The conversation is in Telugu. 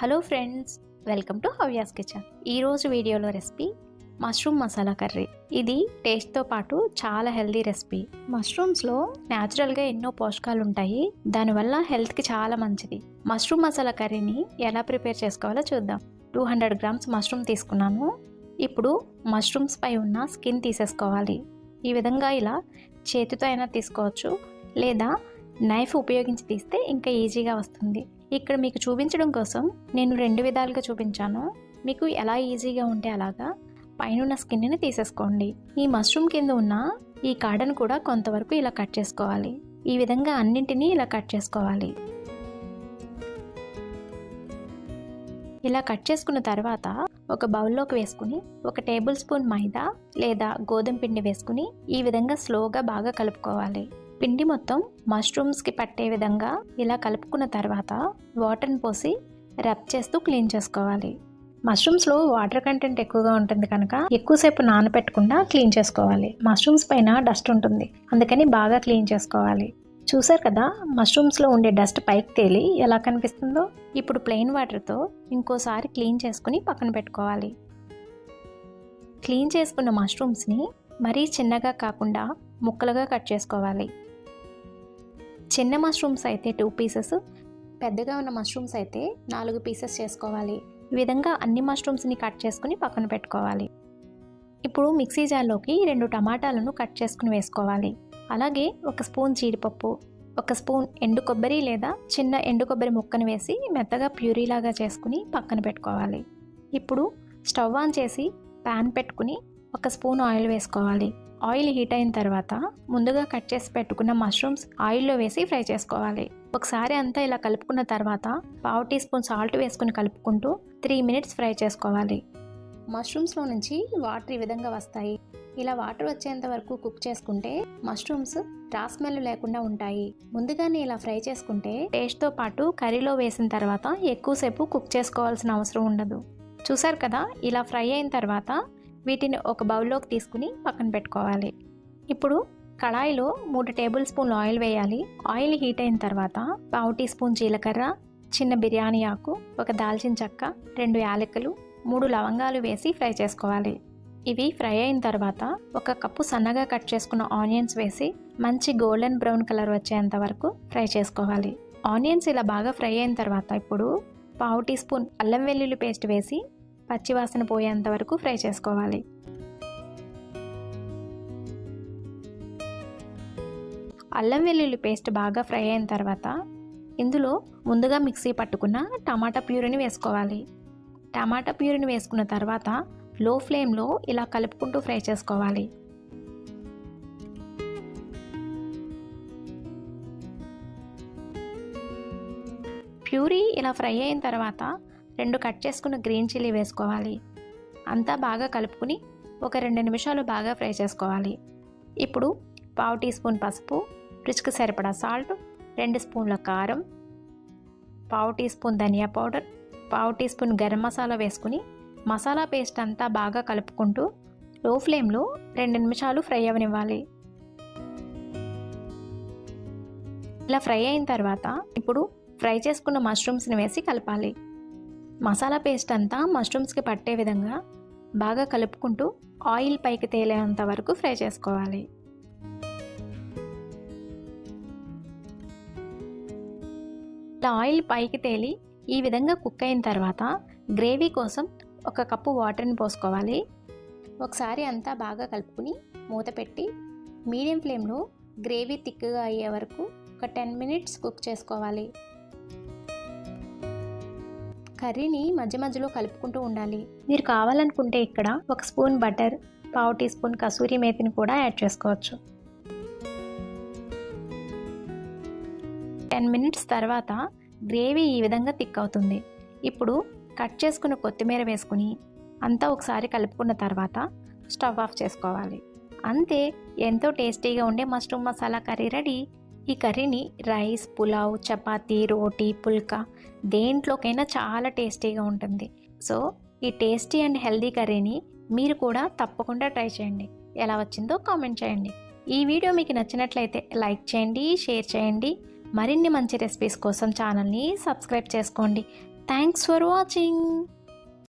Hello friends welcome to Havyas kitchen. ఈరోజు వీడియోలో రెసిపీ మష్రూమ్ మసాలా కర్రీ. ఇది టేస్ట్తో పాటు చాలా హెల్దీ రెసిపీ. మష్రూమ్స్లో న్యాచురల్గా ఎన్నో పోషకాలు ఉంటాయి. దానివల్ల హెల్త్కి చాలా మంచిది. మష్రూమ్ మసాలా కర్రీని ఎలా ప్రిపేర్ చేసుకోవాలో చూద్దాం. టూ హండ్రెడ్ గ్రామ్స్ మష్రూమ్ తీసుకున్నాను. ఇప్పుడు మష్రూమ్స్ పై ఉన్న స్కిన్ తీసేసుకోవాలి. ఈ విధంగా ఇలా చేతితో అయినా తీసుకోవచ్చు. లేదా నైఫ్ ఉపయోగించి తీస్తే ఇంకా ఈజీగా వస్తుంది. ఇక్కడ మీకు చూపించడం కోసం నేను రెండు విధాలుగా చూపించాను. మీకు ఎలా ఈజీగా ఉంటే అలాగా పైన స్కిన్ని తీసేసుకోండి. ఈ మష్రూమ్ కింద ఉన్న ఈ కాడను కూడా కొంతవరకు ఇలా కట్ చేసుకోవాలి. ఈ విధంగా అన్నింటినీ ఇలా కట్ చేసుకోవాలి. ఇలా కట్ చేసుకున్న తర్వాత ఒక బౌల్లోకి వేసుకుని ఒక టేబుల్ స్పూన్ మైదా లేదా గోధుమ పిండి వేసుకుని ఈ విధంగా స్లోగా బాగా కలుపుకోవాలి. పిండి మొత్తం మష్రూమ్స్కి పట్టే విధంగా ఇలా కలుపుకున్న తర్వాత వాటర్ని పోసి రబ్ చేస్తూ క్లీన్ చేసుకోవాలి. మష్రూమ్స్లో వాటర్ కంటెంట్ ఎక్కువగా ఉంటుంది కనుక ఎక్కువసేపు నానపెట్టకుండా క్లీన్ చేసుకోవాలి. మష్రూమ్స్ పైన డస్ట్ ఉంటుంది. అందుకని బాగా క్లీన్ చేసుకోవాలి. చూసారు కదా మష్రూమ్స్లో ఉండే డస్ట్ పైకి తేలి ఎలా కనిపిస్తుందో? ఇప్పుడు ప్లెయిన్ వాటర్తో ఇంకోసారి క్లీన్ చేసుకుని పక్కన పెట్టుకోవాలి. క్లీన్ చేసుకున్న మష్రూమ్స్ని మరీ చిన్నగా కాకుండా ముక్కలుగా కట్ చేసుకోవాలి. చిన్న మష్రూమ్స్ అయితే టూ పీసెస్ పెద్దగా ఉన్న మష్రూమ్స్ అయితే నాలుగు పీసెస్ చేసుకోవాలి. ఈ విధంగా అన్ని మష్రూమ్స్ని కట్ చేసుకుని పక్కన పెట్టుకోవాలి. ఇప్పుడు మిక్సీ జార్లోకి రెండు టమాటాలను కట్ చేసుకుని వేసుకోవాలి. అలాగే ఒక స్పూన్ జీడిపప్పు ఒక స్పూన్ ఎండు కొబ్బరి లేదా చిన్న ఎండు కొబ్బరి ముక్కను వేసి మెత్తగా ప్యూరీలాగా చేసుకుని పక్కన పెట్టుకోవాలి. ఇప్పుడు స్టవ్ ఆన్ చేసి ప్యాన్ పెట్టుకుని ఒక స్పూన్ ఆయిల్ వేసుకోవాలి. ఆయిల్ హీట్ అయిన తర్వాత ముందుగా కట్ చేసి పెట్టుకున్న మష్రూమ్స్ ఆయిల్లో వేసి ఫ్రై చేసుకోవాలి. ఒకసారి అంతా ఇలా కలుపుకున్న తర్వాత పావు టీ స్పూన్ సాల్ట్ వేసుకుని కలుపుకుంటూ త్రీ మినిట్స్ ఫ్రై చేసుకోవాలి. మష్రూమ్స్లో నుంచి వాటర్ ఈ విధంగా వస్తాయి. ఇలా వాటర్ వచ్చేంత వరకు కుక్ చేసుకుంటే మష్రూమ్స్ రా స్మెల్ లేకుండా ఉంటాయి. ముందుగానే ఇలా ఫ్రై చేసుకుంటే టేస్ట్తో పాటు కర్రీలో వేసిన తర్వాత ఎక్కువసేపు కుక్ చేసుకోవాల్సిన అవసరం ఉండదు. చూసారు కదా? ఇలా ఫ్రై అయిన తర్వాత వీటిని ఒక బౌల్లోకి తీసుకుని పక్కన పెట్టుకోవాలి. ఇప్పుడు కళాయిలో మూడు టేబుల్ స్పూన్లు ఆయిల్ వేయాలి. ఆయిల్ హీట్ అయిన తర్వాత పావు టీ స్పూన్ జీలకర్ర చిన్న బిర్యానీ ఆకు ఒక దాల్చిన చెక్క రెండు యాలకులు మూడు లవంగాలు వేసి ఫ్రై చేసుకోవాలి. ఇవి ఫ్రై అయిన తర్వాత ఒక కప్పు సన్నగా కట్ చేసుకున్న ఆనియన్స్ వేసి మంచి గోల్డెన్ బ్రౌన్ కలర్ వచ్చేంత వరకు ఫ్రై చేసుకోవాలి. ఆనియన్స్ ఇలా బాగా ఫ్రై అయిన తర్వాత ఇప్పుడు పావు టీ స్పూన్ అల్లం వెల్లుల్లి పేస్ట్ వేసి పచ్చివాసన పోయేంత వరకు ఫ్రై చేసుకోవాలి. అల్లం వెల్లుల్లి పేస్ట్ బాగా ఫ్రై అయిన తర్వాత ఇందులో ముందుగా మిక్సీ పట్టుకున్న టమాటా ప్యూరిని వేసుకోవాలి. టమాటా ప్యూరిని వేసుకున్న తర్వాత లో ఫ్లేమ్లో ఇలా కలుపుకుంటూ ఫ్రై చేసుకోవాలి. ప్యూరీ ఇలా ఫ్రై అయిన తర్వాత రెండు కట్ చేసుకున్న గ్రీన్ చిల్లీ వేసుకోవాలి. అంతా బాగా కలుపుకుని ఒక రెండు నిమిషాలు బాగా ఫ్రై చేసుకోవాలి. ఇప్పుడు పావు టీ స్పూన్ పసుపు రుచికి సరిపడా సాల్ట్ రెండు స్పూన్ల కారం పావు టీ స్పూన్ ధనియా పౌడర్ పావు టీ స్పూన్ గరం మసాలా వేసుకుని మసాలా పేస్ట్ అంతా బాగా కలుపుకుంటూ లో ఫ్లేమ్లో రెండు నిమిషాలు ఫ్రై అవనివ్వాలి. ఇలా ఫ్రై అయిన తర్వాత ఇప్పుడు ఫ్రై చేసుకున్న మష్రూమ్స్ని వేసి కలపాలి. మసాలా పేస్ట్ అంతా మష్రూమ్స్కి పట్టే విధంగా బాగా కలుపుకుంటూ ఆయిల్ పైకి తేలేంత వరకు ఫ్రై చేసుకోవాలి. ఇలా ఆయిల్ పైకి తేలి ఈ విధంగా కుక్ అయిన తర్వాత గ్రేవీ కోసం ఒక కప్పు వాటర్ని పోసుకోవాలి. ఒకసారి అంతా బాగా కలుపుకుని మూత పెట్టి మీడియం ఫ్లేమ్లో గ్రేవీ థిక్గా అయ్యే వరకు ఒక టెన్ మినిట్స్ కుక్ చేసుకోవాలి. కర్రీని మధ్య మధ్యలో కలుపుకుంటూ ఉండాలి. మీరు కావాలనుకుంటే ఇక్కడ ఒక స్పూన్ బటర్ పావు టీ స్పూన్ కసూరి మేతిని కూడా యాడ్ చేసుకోవచ్చు. టెన్ మినిట్స్ తర్వాత గ్రేవీ ఈ విధంగా థిక్ అవుతుంది. ఇప్పుడు కట్ చేసుకున్న కొత్తిమీర వేసుకుని అంతా ఒకసారి కలుపుకున్న తర్వాత స్టవ్ ఆఫ్ చేసుకోవాలి. అంతే ఎంతో టేస్టీగా ఉండే మష్రూమ్ మసాలా కర్రీ రెడీ. ఈ కర్రీని రైస్ పులావ్ చపాతీ రోటీ పుల్కా దేంట్లోకైనా చాలా టేస్టీగా ఉంటుంది. సో ఈ టేస్టీ అండ్ హెల్దీ కర్రీని మీరు కూడా తప్పకుండా ట్రై చేయండి. ఎలా వచ్చిందో కామెంట్ చేయండి. ఈ వీడియో మీకు నచ్చినట్లయితే లైక్ చేయండి షేర్ చేయండి. మరిన్ని మంచి రెసిపీస్ కోసం ఛానల్ని సబ్స్క్రైబ్ చేసుకోండి. Thanks for watching.